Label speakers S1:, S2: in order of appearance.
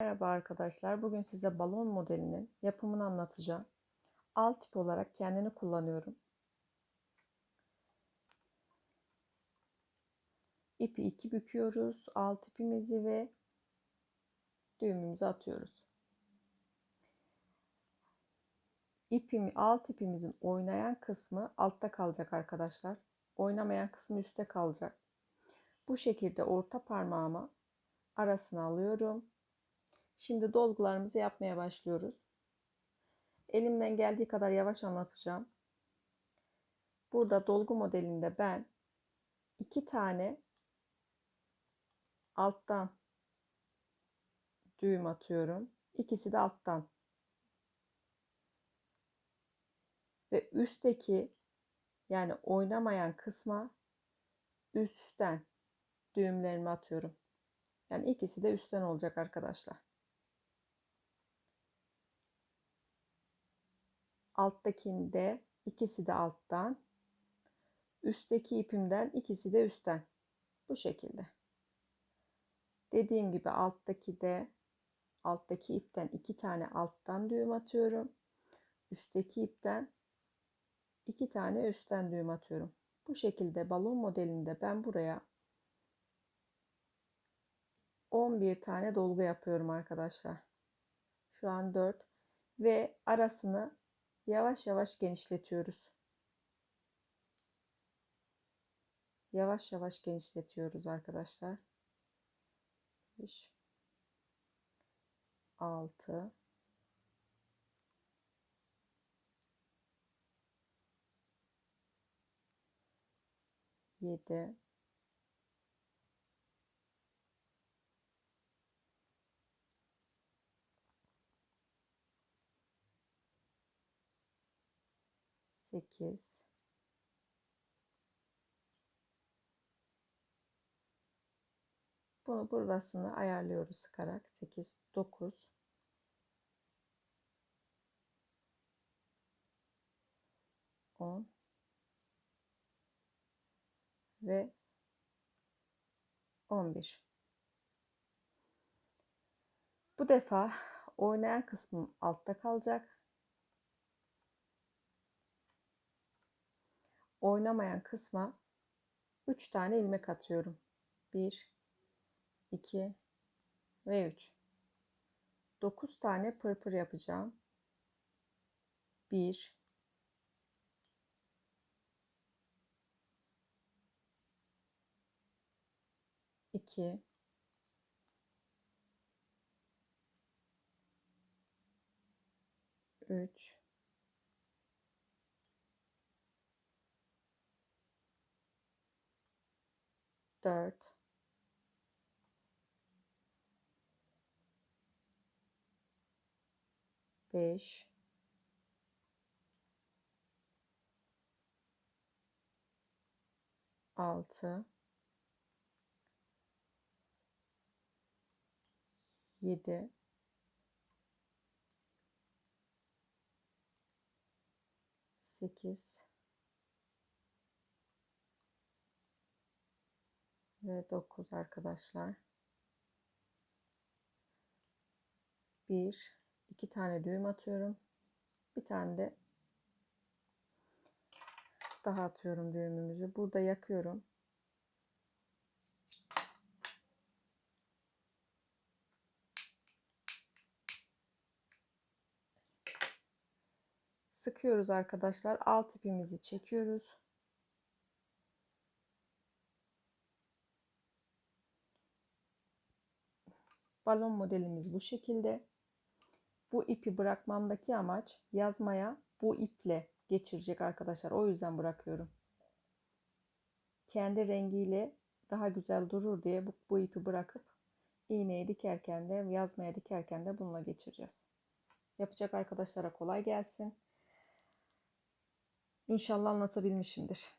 S1: Merhaba arkadaşlar. Bugün size balon modelinin yapımını anlatacağım. Alt tip olarak kendini kullanıyorum. İpi iki büküyoruz. Alt ipimizi ve düğümümüzü atıyoruz. İpimi, alt ipimizin oynayan kısmı altta kalacak arkadaşlar. Oynamayan kısmı üstte kalacak. Bu şekilde orta parmağımı arasına alıyorum. Şimdi dolgularımızı yapmaya başlıyoruz. Elimden geldiği kadar yavaş anlatacağım. Burada dolgu modelinde ben iki tane alttan düğüm atıyorum. İkisi de alttan. Ve üstteki yani oynamayan kısma üstten düğümlerimi atıyorum. Yani ikisi de üstten olacak arkadaşlar. Alttakinde ikisi de alttan. Üstteki ipimden ikisi de üstten. Bu şekilde. Dediğim gibi alttaki de alttaki ipten iki tane alttan düğüm atıyorum. Üstteki ipten iki tane üstten düğüm atıyorum. Bu şekilde balon modelinde ben buraya 11 tane dolgu yapıyorum arkadaşlar. Şu an 4 ve arasını yavaş yavaş genişletiyoruz. Yavaş yavaş genişletiyoruz arkadaşlar. 5 6 7 8 Bunu burasını ayarlıyoruz sıkarak. 8 9 10 ve 11 Bu defa oynayan kısmım altta kalacak. Oynamayan kısma 3 tane ilmek atıyorum. 1 2 ve 3. 9 tane pırpır yapacağım. 1 2 3 4 5 6 7 8 ve 9 arkadaşlar. 1 2 tane düğüm atıyorum. Bir tane de daha atıyorum düğümümüzü. Burada yakıyorum. Sıkıyoruz arkadaşlar. Alt ipimizi çekiyoruz. Balon modelimiz bu şekilde. Bu ipi bırakmamdaki amaç yazmaya bu iple geçirecek arkadaşlar. O yüzden bırakıyorum. Kendi rengiyle daha güzel durur diye bu, bu ipi bırakıp iğneyi dikerken de yazmaya dikerken de bununla geçireceğiz. Yapacak arkadaşlara kolay gelsin. İnşallah anlatabilmişimdir.